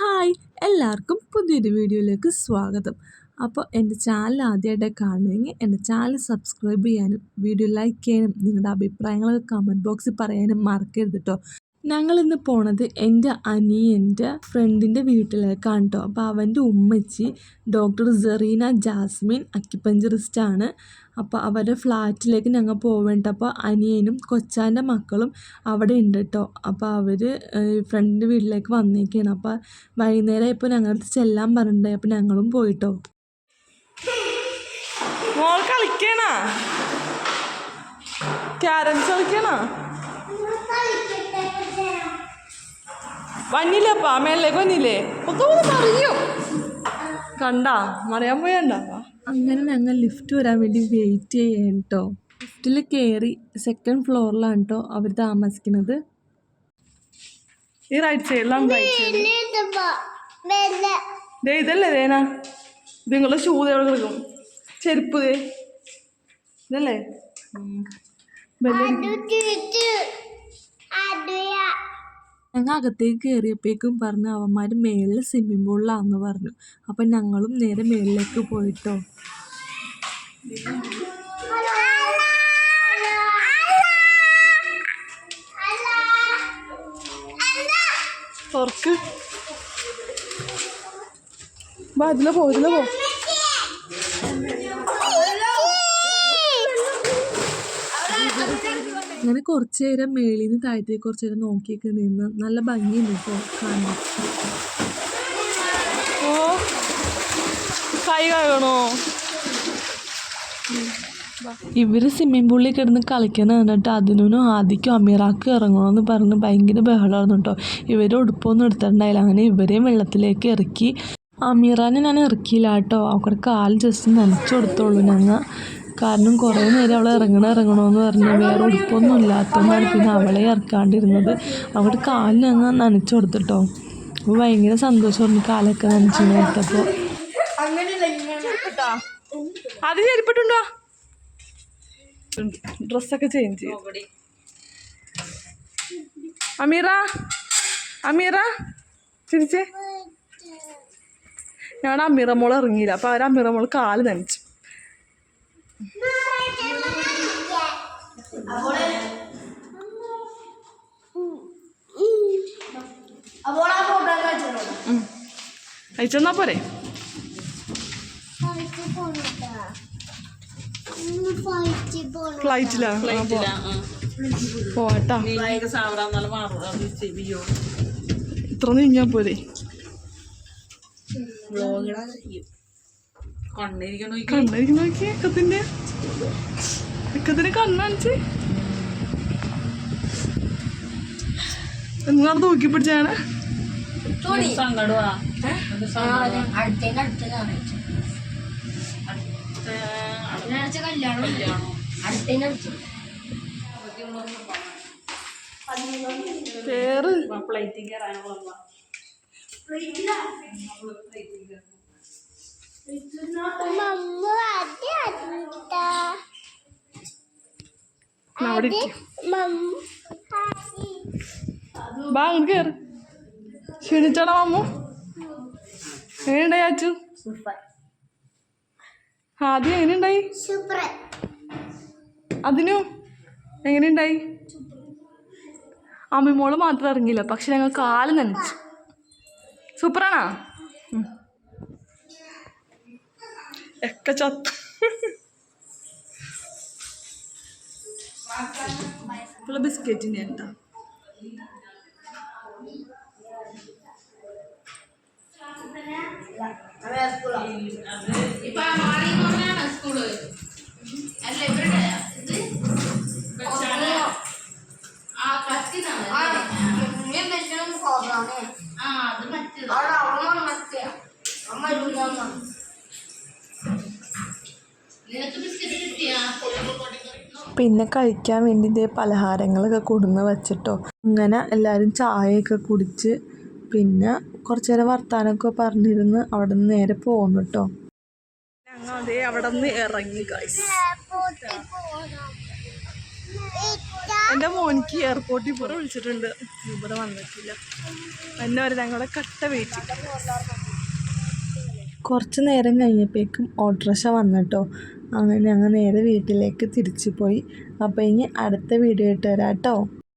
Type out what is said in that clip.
Hi എല്ലാവർക്കും പുതിയൊരു വീഡിയോയിലേക്ക് സ്വാഗതം. അപ്പോൾ എന്റെ ചാനൽ ആദ്യമായിട്ട് കാണുമെങ്കിൽ എന്റെ ചാനൽ സബ്സ്ക്രൈബ് ചെയ്യാനും വീഡിയോ ലൈക്ക് ചെയ്യാനും നിങ്ങളുടെ അഭിപ്രായങ്ങൾ കമന്റ് ബോക്സിൽ പറയാനും മറക്കരുത് കേട്ടോ ഞങ്ങളിന്ന് പോണത് എന്റെ അനിയന്റെ ഫ്രണ്ടിന്റെ വീട്ടിലേക്കാണ് കേട്ടോ അപ്പോൾ അവന്റെ ഉമ്മച്ചി ഡോക്ടർ സെറീന ജാസ്മിൻ അക്യുപഞ്ചറിസ്റ്റാണ്. അപ്പോൾ അവരുടെ ഫ്ലാറ്റിലേക്ക് ഞങ്ങൾ പോവേണ്ട. അപ്പോൾ അനിയനും കൊച്ചാന്റെ മക്കളും അവിടെ ഉണ്ട് കേട്ടോ അപ്പോൾ അവർ ഫ്രണ്ടിന്റെ വീട്ടിലേക്ക് വന്നേക്കാണ്. അപ്പോൾ വൈകുന്നേരം ഇപ്പോൾ ഞങ്ങളുടെ അടുത്ത് ചെല്ലാൻ പറഞ്ഞിട്ടുണ്ടായി. അപ്പോൾ ഞങ്ങളും പോയിട്ടോ മോൾ കളിക്കണ? ക്യാരംസ് കളിക്കണ? വന്നില്ലപ്പാ മേളിലേക്ക് വന്നില്ലേ? ഒക്കെ ഒന്ന് കണ്ടാ? മറിയാൻ പോയണ്ട. അങ്ങനെ ഞങ്ങൾ ലിഫ്റ്റ് വരാൻ വേണ്ടി വെയിറ്റ് ചെയ്യാൻ കേട്ടോ ലിഫ്റ്റിൽ കയറി സെക്കൻഡ് ഫ്ലോറിലാണ് കേട്ടോ അവർ താമസിക്കുന്നത്. ഈ റൈറ്റ് സൈഡിലാണ് റൈറ്റ് സൈഡ് ദേ ഇതല്ലേ ദേന ഇത് നിങ്ങളുടെ ഷൂ എവിടെ കിടക്കും. ചെരുപ്പ് ദേ. ഇതല്ലേ? ഞങ്ങൾ അകത്തേക്ക് കയറിയപ്പോഴേക്കും പറഞ്ഞു അവന്മാർ മേളിൽ സ്വിമ്മിംഗ് പൂളിലാണെന്ന് പറഞ്ഞു. അപ്പം ഞങ്ങളും നേരെ മേളിലേക്ക് പോയിട്ടോ. തുറക്ക്. വാ ഇതിലെ പോ ഇതിലെ പോ. അങ്ങനെ കുറച്ച് നേരം മേളിൽ നിന്ന് താഴത്തേക്ക് കുറച്ച് നേരം നോക്കിയൊക്കെ നിന്ന് നല്ല ഭംഗിയുണ്ട് കേട്ടോ കാണാൻ. ഓ കൈ കഴുകണോ? ഇവർ സ്വിമ്മിംഗ് പൂളിൽ കിടന്ന് കളിക്കുന്ന കണ്ടിട്ട് അതിനും ആദിക്കും അമീറാക്ക് ഇറങ്ങണമെന്ന് പറഞ്ഞ് ഭയങ്കര ബഹളമായിരുന്നു കേട്ടോ ഇവർ ഉടുപ്പൊന്നും എടുത്തിട്ടുണ്ടായില്ല. അങ്ങനെ ഇവരെയും വെള്ളത്തിലേക്ക് ഇറക്കി. അമീറാനെ ഞാൻ ഇറക്കിയില്ല കേട്ടോ അവരുടെ കാൽ ജസ്റ്റ് നനച്ചു കൊടുത്തോളൂ ഞങ്ങൾ കാരണം കുറേ നേരം അവൾ ഇറങ്ങണം ഇറങ്ങണമെന്ന് പറഞ്ഞ് വേറെ ഉടുപ്പൊന്നും ഇല്ലാത്തതുകൊണ്ടാണ് പിന്നെ അവളെ ഇറക്കാണ്ടിരുന്നത്. അവിടെ കാലിന് ഞങ്ങൾ നനച്ചു കൊടുത്തിട്ടോ. അപ്പോൾ ഭയങ്കര സന്തോഷമായിരുന്നു കാലൊക്കെ നനച്ചു കൊടുത്തപ്പോൾ അത് ചെരിപ്പിട്ടുണ്ടോ? ഡ്രസ്സൊക്കെ ചേഞ്ച് ചെയ്യും. അമീറ? അമീറ? ചിരിച്ചേ. ഞാൻ അമീറ മോൾ ഇറങ്ങിയില്ല. അപ്പോൾ അവർ അമീറ മോൾ കാൽ നനച്ചു. അയച്ചെന്നാ പോരെ? ഫ്ലൈറ്റിലാ പോട്ടാ ഇത്ര നീങ്ങാ പോരെ? കണ്ണിരിക്കും നോക്കി. എക്കത്തിന്റെ എക്കത്തിന് കണ്ണാണിച്ച്. നിങ്ങളവിടെ തൂക്കി പിടിച്ചാണ് കേറ് അവിടെ ഇരിക്ക്. ബാ അങ്ങോട്ട് കേറ്. ക്ഷീണിച്ചാണോ മമ്മു. എങ്ങനെയുണ്ടായി അച്ചു? ആദ്യം എങ്ങനെയുണ്ടായി? അതിനു എങ്ങനെയുണ്ടായി? അമ്മിമോൾ മാത്രം ഇറങ്ങിയില്ല പക്ഷെ ഞങ്ങൾ കാൽ നനച്ചു. സൂപ്പറാണോ? ഒക്കെ ചത്ത ബിസ്ക്കറ്റിന്റെ ഉണ്ടോ പിന്നെ കഴിക്കാൻ വേണ്ടി ഇതേ പലഹാരങ്ങളൊക്കെ കൊടുന്ന് വെച്ചിട്ടോ. അങ്ങനെ എല്ലാവരും ചായയൊക്കെ കുടിച്ച് പിന്നെ കുറച്ച് നേരം വർത്താനമൊക്കെ പറഞ്ഞിരുന്ന് അവിടെ നിന്ന് നേരെ പോകുന്നു കേട്ടോ ഞങ്ങൾ അവിടെ നിന്ന് ഇറങ്ങി എന്റെ മോനിക്ക് എയർപോർട്ടിൽ പോലെ വിളിച്ചിട്ടുണ്ട്. ഇവിടെ വന്നിട്ടില്ല. എന്നെ വരെ ഞങ്ങളുടെ കട്ട വെയിറ്റ് കുറച്ച് നേരം കഴിഞ്ഞപ്പോഴേക്കും ഓട്ടോറിക്ഷ വന്നിട്ടോ. അങ്ങനെ ഞങ്ങൾ നേരെ വീട്ടിലേക്ക് തിരിച്ചു പോയി അപ്പോൾ ഇനി അടുത്ത വീഡിയോ ഇട്ട് തരാം കേട്ടോ.